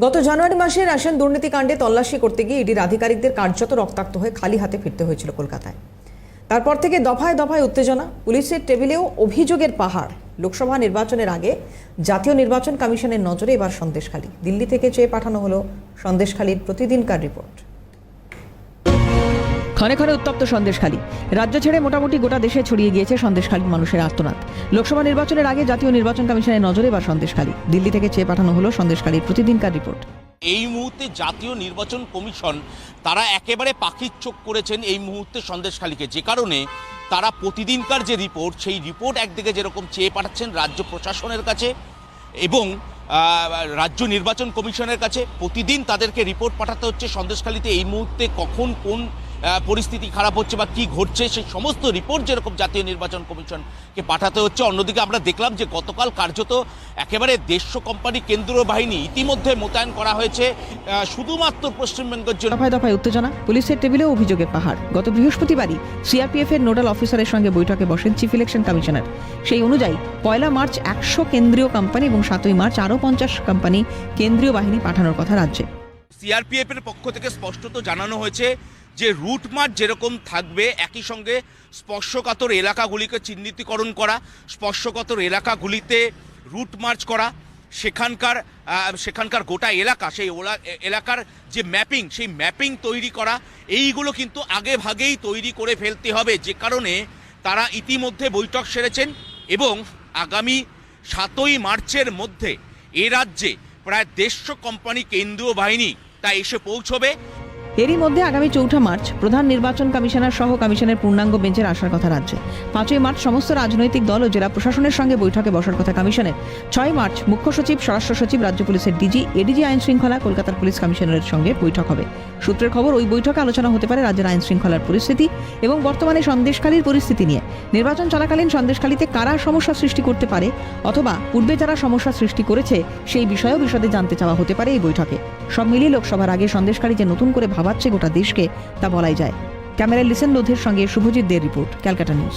গত জানুয়ারি মাসে রেশন দুর্নীতিকাণ্ডে তল্লাশি করতে গিয়ে ইডির আধিকারিকদের কার্যত রক্তাক্ত হয়ে খালি হাতে ফিরতে হয়েছিল কলকাতায়। তারপর থেকে দফায় দফায় উত্তেজনা, পুলিশের টেবিলেও অভিযোগের পাহাড়। লোকসভা নির্বাচনের আগে জাতীয় নির্বাচন কমিশনের নজরে এবার সন্দেশখালী। দিল্লি থেকে চেয়ে পাঠানো হলো সন্দেশখালীর প্রতিদিনকার রিপোর্ট। ক্ষণে ক্ষণে উত্তপ্ত সন্দেশখালী। রাজ্য ছেড়ে মোটামুটি গোটা দেশে ছড়িয়ে গিয়েছে সন্দেশখালীর মানুষের আর্তনাদ। লোকসভা নির্বাচনের আগে জাতীয় নির্বাচন কমিশনের নজরে বা সন্দেশখালী। দিল্লি থেকে চেয়ে পাঠানো হলো সন্দেশখালীর প্রতিদিনকার রিপোর্ট। এই মুহূর্তে জাতীয় নির্বাচন কমিশন তারা একেবারে পাখির চোখ করেছেন এই মুহূর্তে সন্দেশখালীকে। যে কারণে তারা প্রতিদিনকার যে রিপোর্ট, সেই রিপোর্ট একদিকে যেরকম চেয়ে পাঠাচ্ছেন রাজ্য প্রশাসনের কাছে এবং রাজ্য নির্বাচন কমিশনের কাছে প্রতিদিন তাদেরকে রিপোর্ট পাঠাতে হচ্ছে সন্দেশখালীতে। এই মুহূর্তে কখন কোন পরিস্থিতি খারাপ হচ্ছে বা কি ঘটছে সেই সমস্ত রিপোর্ট যেরকম জাতীয় নির্বাচন কমিশনকে পাঠাতে হচ্ছে। অন্যদিকে আমরা দেখলাম যে গতকাল কার্যত একেবারে দেড়শো কোম্পানি কেন্দ্রীয় বাহিনী ইতিমধ্যে মোতায়েন করা হয়েছে আহ, শুধুমাত্র পশ্চিমবঙ্গের জন্য। দফায় দফায় উত্তেজনা পুলিশের টেবিলেও অভিযোগের পাহাড়। গত বৃহস্পতিবারই সিআরপিএফ এর নোডাল অফিসারের সঙ্গে বৈঠকে বসেন চিফ ইলেকশন কমিশনার সেই অনুযায়ী পয়লা মার্চ একশো কেন্দ্রীয় কোম্পানি এবং সাতই মার্চ আরও পঞ্চাশ কোম্পানি কেন্দ্রীয় বাহিনী পাঠানোর কথা রাজ্যে। সিআরপিএফ এর পক্ষ থেকে স্পষ্টত জানানো হয়েছে যে রুট মার্চ যেরকম থাকবে, একই সঙ্গে স্পর্শকাতর এলাকাগুলিকে চিহ্নিতকরণ করা, স্পর্শকাতর এলাকাগুলিতে রুট মার্চ করা, সেখানকার সেখানকার গোটা এলাকা, সেই ওলা- এলাকার যে ম্যাপিং, সেই ম্যাপিং তৈরি করা, এইগুলো কিন্তু আগে ভাগেই তৈরি করে ফেলতে হবে। যে কারণে তারা ইতিমধ্যে বৈঠক সেরেছেন এবং আগামী সাতই মার্চের মধ্যে এ রাজ্যে প্রায় দেড়শো কোম্পানি কেন্দ্রীয় বাহিনী তা এসে পৌঁছবে। এরই মধ্যে আগামী চৌঠা মার্চ প্রধান নির্বাচন কমিশনার সহ কমিশনের পূর্ণাঙ্গ বেঞ্চের আসার কথা রাজ্যে। পাঁচই মার্চ সমস্ত রাজনৈতিক দল ও জেলা প্রশাসনের সঙ্গে বৈঠকে বসার কথা কমিশনের। ছয় মার্চ মুখ্য সচিব, স্বরাষ্ট্র সচিব, রাজ্য পুলিশের ডিজি, এডিজি আইন শৃঙ্খলা কলকাতার পুলিশ কমিশনারের সঙ্গে বৈঠক হবে। সূত্রের খবর, ওই বৈঠকে আলোচনা হতে পারে রাজ্যের আইন শৃঙ্খলার পরিস্থিতি এবং বর্তমানে সন্দেশখালীর পরিস্থিতি নিয়ে। নির্বাচন চলাকালীন সন্দেশখালীতে কারা সমস্যা সৃষ্টি করতে পারে অথবা পূর্বে যারা সমস্যা সৃষ্টি করেছে সেই বিষয়েও বিশদে জানতে চাওয়া হতে পারে এই বৈঠকে। সব মিলিয়ে লোকসভার আগে সন্দেশখালী যে নতুন করে ভাবাচ্ছে গোটা দেশকে, তা বলাই যায়। ক্যামেরায় লিসেন লোধের সঙ্গে শুভজিৎ দের রিপোর্ট, ক্যালকাটা নিউজ।